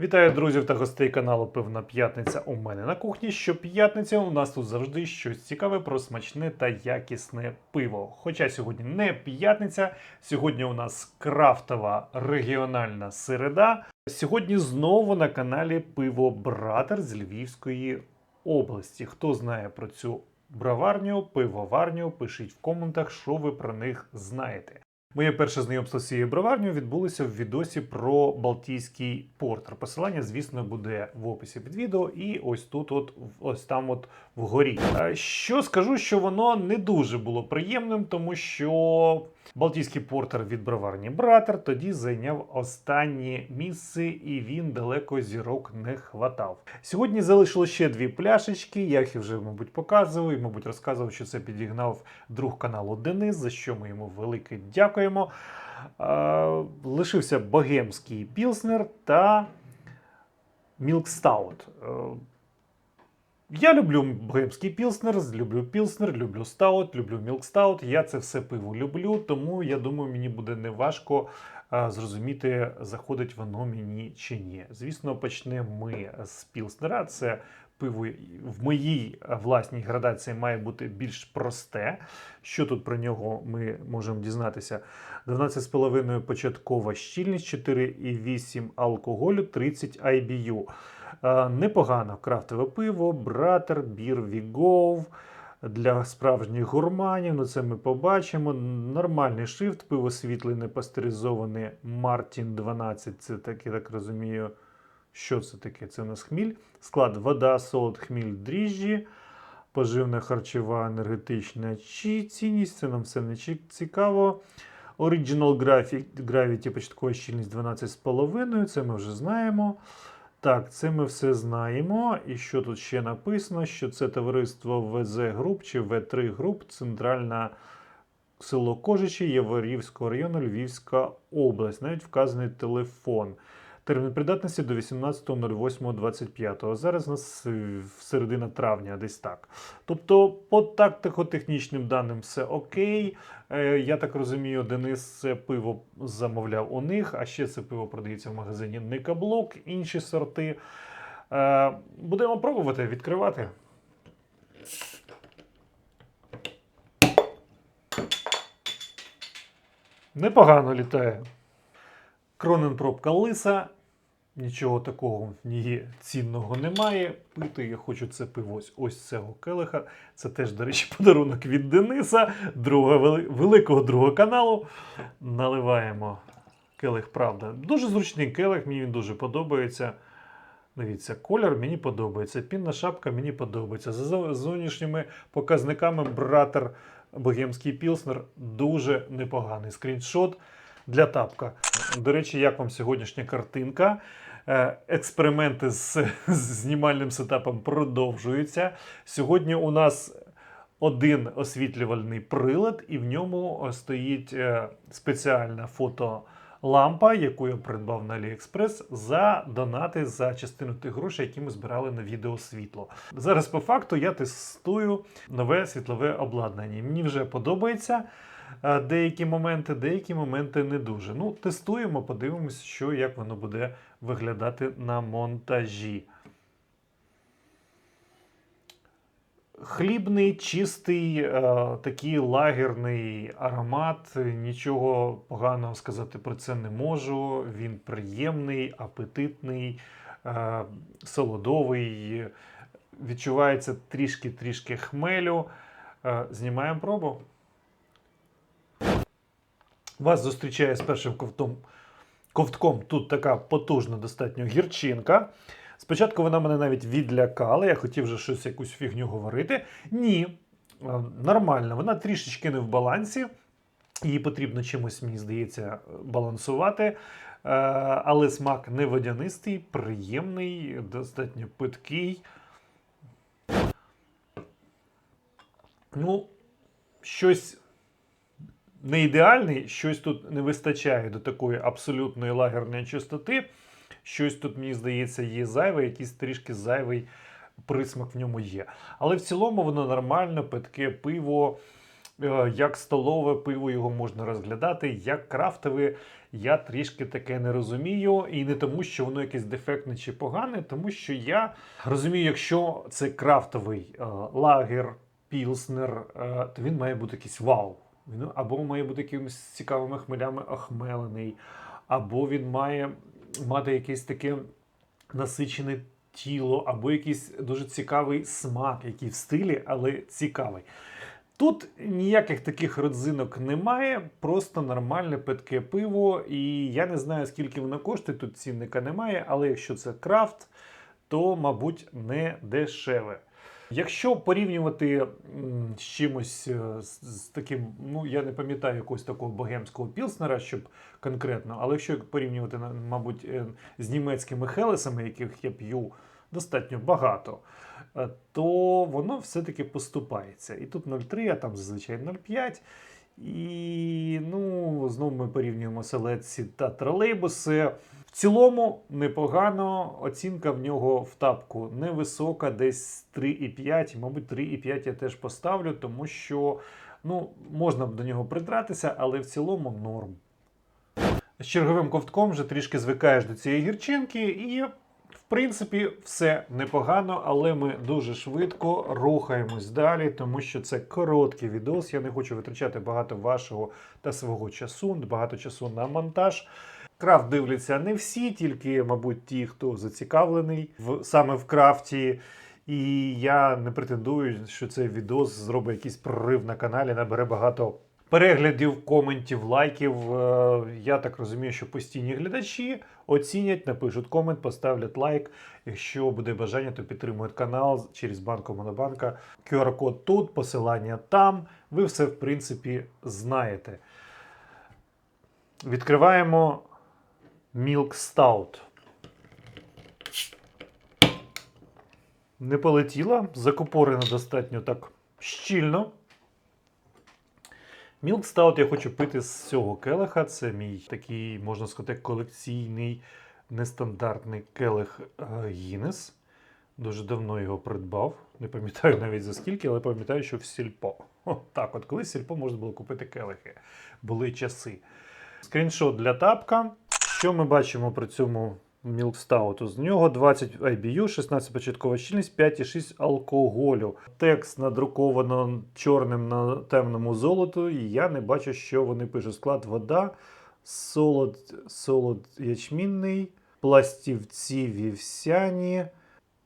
Вітаю друзів та гостей каналу Пивна П'ятниця у мене на кухні. Щоп'ятниця у нас тут завжди щось цікаве про смачне та якісне пиво. Хоча сьогодні не п'ятниця, сьогодні у нас крафтова регіональна середа. Сьогодні знову на каналі Пиво Братер з Львівської області. Хто знає про цю браварню, пивоварню, пишіть в коментах, що ви про них знаєте. Моє перше знайомство з цією броварнею відбулося в відосі про Балтійський портер. Посилання, звісно, буде в описі під відео, і ось тут, от ось там, от вгорі. Е, Що скажу, що воно не дуже було приємним, тому що Балтійський портер від броварні Братер тоді зайняв останнє місце, і він далеко зірок не хватав. Сьогодні залишилось ще дві пляшечки. Я їх вже, мабуть, показував і, мабуть, розказував, що це підігнав друг каналу Денис, за що ми йому велике дякуємо. Е, Лишився богемський пілснер та Мілк Стаут. Е, Я люблю богемський пілснер, люблю пілснер, люблю стаут, люблю мілк стаут. Я це все пиво люблю, тому я думаю, мені буде неважко а, зрозуміти, заходить воно мені чи ні. Звісно, почнемо ми з пілснера. Це пиво в моїй власній градації має бути більш просте. Що тут про нього ми можемо дізнатися? 12,5 початкова щільність, 4,8 алкоголю, 30 IBU. Е, Непогано крафтове пиво, братер, бір Вігов для справжніх гурманів. Ну це ми побачимо. Нормальний шрифт, пиво світле, не пастеризоване Мартін 12. Це так, я так розумію. Що це таке? Це у нас хміль. Склад вода, солод, хміль, дріжджі. Поживна харчова енергетична чи цінність. Це нам все не цікаво. Original Gravity, початкова щільність 12,5. Це ми вже знаємо. Так, це ми все знаємо. І що тут ще написано? Що це товариство ВЗ Груп чи В3 Груп, центральна село Кожичі, Єворівського району, Львівська область. Навіть вказаний телефон. Термін придатності до 18.08.25. Зараз у нас середина травня, десь так. Тобто, по тактико-технічним даним все окей. Е, Я так розумію, Денис це пиво замовляв у них, а ще це пиво продається в магазині Никаблок, інші сорти. Е, Будемо пробувати відкривати. Непогано літає. Кроненпробка лиса. Нічого такого в цінного немає. Пити я хочу це пиво ось, ось цього келиха. Це теж, до речі, подарунок від Дениса, друга, великого другого каналу. Наливаємо келих, правда. Дуже зручний келих, мені він дуже подобається. Дивіться, колір мені подобається. Пінна шапка мені подобається. За зовнішніми показниками братер Богемський Пілснер дуже непоганий. Скріншот для тапка. До речі, як вам сьогоднішня картинка? Е, Експерименти з, з знімальним сетапом продовжуються. Сьогодні у нас один освітлювальний прилад, і в ньому е, стоїть е, спеціальна фотолампа, яку я придбав на AliExpress за донати за частину тих грошей, які ми збирали на відеосвітло. Зараз, по факту, я тестую нове світлове обладнання. Мені вже подобається. Е, Деякі моменти, деякі моменти не дуже. Ну, тестуємо, подивимося, що як воно буде виглядати на монтажі. Хлібний, чистий, е, такий лагерний аромат. Нічого поганого сказати про це не можу. Він приємний, апетитний, е, солодовий. Відчувається трішки-трішки хмелю. Знімаємо пробу. Вас зустрічає з першим ковтом. Ковтком тут така потужна достатньо гірчинка. Спочатку вона мене навіть відлякала, я хотів вже щось якусь фігню говорити. Ні, е, нормально, вона трішечки не в балансі. Її потрібно чимось, мені здається, балансувати. Е, Але смак не водянистий, приємний, достатньо питкий. Ну, щось не ідеальний, щось тут не вистачає до такої абсолютної лагерної чистоти. Щось тут, мені здається, є зайве, якийсь трішки зайвий присмак в ньому є. Але в цілому воно нормально, питке пиво. Е, Як столове пиво його можна розглядати, як крафтове, я трішки таке не розумію. І не тому, що воно якесь дефектне чи погане, тому що я розумію, якщо це крафтовий е, лагер, пілснер, е, то він має бути якийсь вау. Він або має бути якимись цікавими хмелями охмелений, або він має мати якесь таке насичене тіло, або якийсь дуже цікавий смак, який в стилі, але цікавий. Тут ніяких таких родзинок немає, просто нормальне питке пиво. І я не знаю, скільки воно коштує, тут цінника немає, але якщо це крафт, то, мабуть, не дешеве. Якщо порівнювати з чимось е, з, таким, ну я не пам'ятаю якогось такого богемського пілснера, щоб конкретно, але якщо порівнювати, мабуть, е, з німецькими хелесами, яких я п'ю достатньо багато, е, то воно все-таки поступається. І тут 0,3, а там зазвичай 0,5. І ну, знову ми порівнюємо селедці та тролейбуси. Цілому непогано. Оцінка в нього в тапку невисока, десь 3,5. Мабуть, 3,5 я теж поставлю, тому що ну, можна б до нього придратися, але в цілому норм. З черговим ковтком вже трішки звикаєш до цієї гірчинки, і в принципі все непогано, але ми дуже швидко рухаємось далі, тому що це короткий відос. Я не хочу витрачати багато вашого та свого часу, багато часу на монтаж. Крафт дивляться не всі, тільки, мабуть, ті, хто зацікавлений в, саме в крафті. І я не претендую, що цей відос зробить якийсь прорив на каналі, набере багато переглядів, коментів, лайків. Е, Я так розумію, що постійні глядачі оцінять, напишуть комент, поставлять лайк. Якщо буде бажання, то підтримують канал через банку Монобанка. QR-код тут, посилання там. Ви все, в принципі, знаєте. Відкриваємо Milk Stout. Не полетіла, закупорена достатньо так щільно. Milk Stout я хочу пити з цього келиха. Це мій такий, можна сказати, колекційний нестандартний келих Гіннес. Дуже давно його придбав. Не пам'ятаю навіть за скільки, але пам'ятаю, що в сільпо. О, так, от колись сільпо можна було купити келихи. Були часи. Скріншот для тапка. Що ми бачимо при цьому Milk Stout? З нього 20 IBU, 16 початкова щільність, 5,6 алкоголю. Текст надруковано чорним на темному золоту, і я не бачу, що вони пишуть. Склад вода, солод, солод ячмінний, пластівці вівсяні,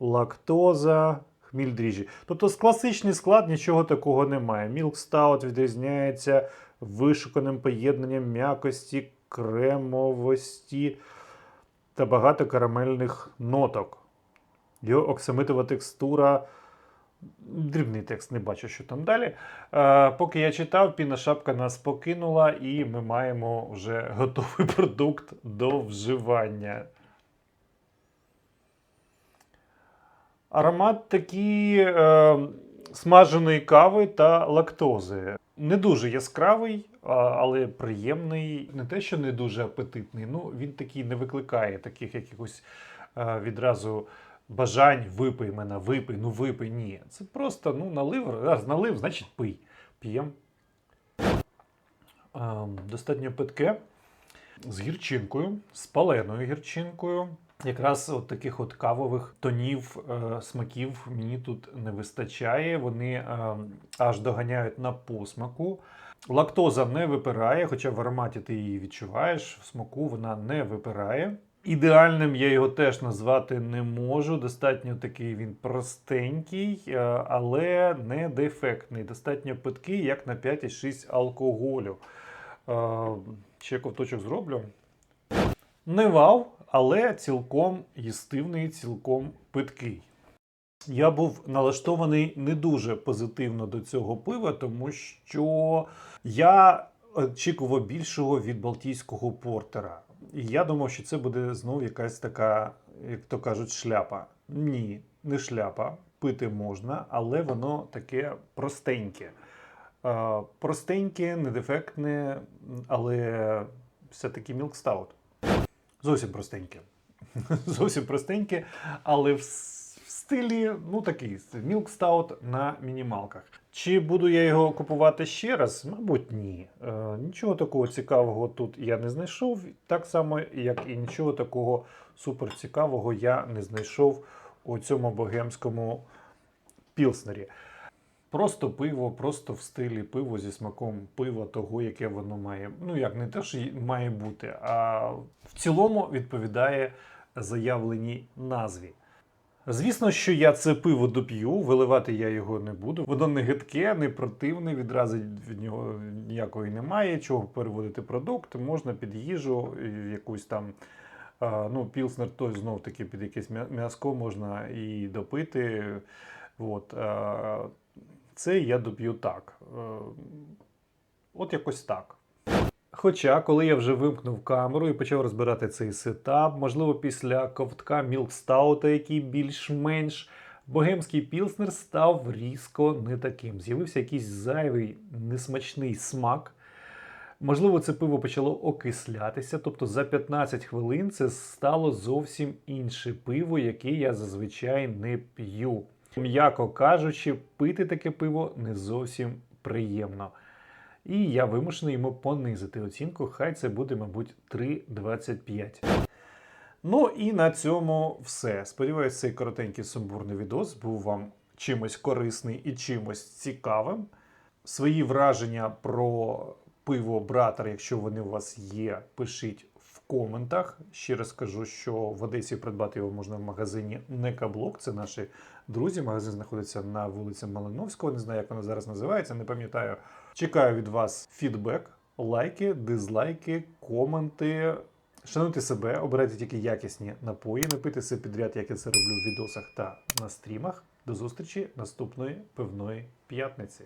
лактоза. Хміль дріжджі. Тобто з класичний склад нічого такого немає. Milk Stout відрізняється вишуканим поєднанням м'якості, кремовості та багато карамельних ноток. Його оксамитова текстура. Дрібний текст, не бачу, що там далі. Е, поки я читав, піна шапка нас покинула, і ми маємо вже готовий продукт до вживання. Аромат такий е, смаженої кави та лактози. Не дуже яскравий, але приємний. Не те, що не дуже апетитний. Ну він такий не викликає таких якихось е, відразу бажань випий мене, випий, ну випий. Ні. Це просто ну, налив, раз налив, значить пий. П'єм. Е, достатньо питке з гірчинкою, з паленою гірчинкою. Якраз от таких от кавових тонів, е, смаків мені тут не вистачає. Вони е, аж доганяють на посмаку. Лактоза не випирає, хоча в ароматі ти її відчуваєш, в смаку вона не випирає. Ідеальним я його теж назвати не можу. Достатньо такий він простенький, е, але не дефектний. Достатньо питкий, як на 5,6 алкоголю. Е, Ще ковточок зроблю. Не вау, але цілком їстивний, цілком питкий. Я був налаштований не дуже позитивно до цього пива, тому що я очікував більшого від балтійського портера. І я думав, що це буде знову якась така, як то кажуть, шляпа. Ні, не шляпа. Пити можна, але воно таке простеньке. Простеньке, недефектне, але все-таки Stout. Зовсім простеньке. Зовсім простеньке, але в с- в стилі, ну такий Milk Stout на мінімалках. Чи буду я його купувати ще раз? Мабуть, ні. Е, нічого такого цікавого тут я не знайшов. Так само, як і нічого такого суперцікавого я не знайшов у цьому богемському пілснері. Просто пиво, просто в стилі пиво зі смаком пива того, яке воно має. Ну як не те, що має бути, а в цілому відповідає заявленій назві. Звісно, що я це пиво доп'ю, виливати я його не буду. Воно не гидке, не противне, відразу від нього ніякої немає. Чого переводити продукт, можна під їжу, якусь там. Ну, пілснер той знов таки під якесь м'я- м'яско можна і допити. От, це я доп'ю так. Е, От якось так. Хоча, коли я вже вимкнув камеру і почав розбирати цей сетап, можливо, після ковтка Мілкстаута, який більш-менш богемський пілснер став різко не таким. З'явився якийсь зайвий несмачний смак. Можливо, це пиво почало окислятися, тобто за 15 хвилин це стало зовсім інше пиво, яке я зазвичай не п'ю. М'яко кажучи, пити таке пиво не зовсім приємно. І я вимушений йому понизити оцінку. Хай це буде, мабуть, 3,25. Ну і на цьому все. Сподіваюсь, цей коротенький сумбурний відос був вам чимось корисний і чимось цікавим. Свої враження про пиво Братер, якщо вони у вас є, пишіть коментах. Ще раз скажу, що в Одесі придбати його можна в магазині Некаблок. Це наші друзі. Магазин знаходиться на вулиці Малиновського. Не знаю, як вона зараз називається, не пам'ятаю. Чекаю від вас фідбек, лайки, дизлайки, коменти. Шануйте себе, обирайте тільки якісні напої, не пийте все підряд, як я це роблю в відосах та на стрімах. До зустрічі наступної пивної п'ятниці.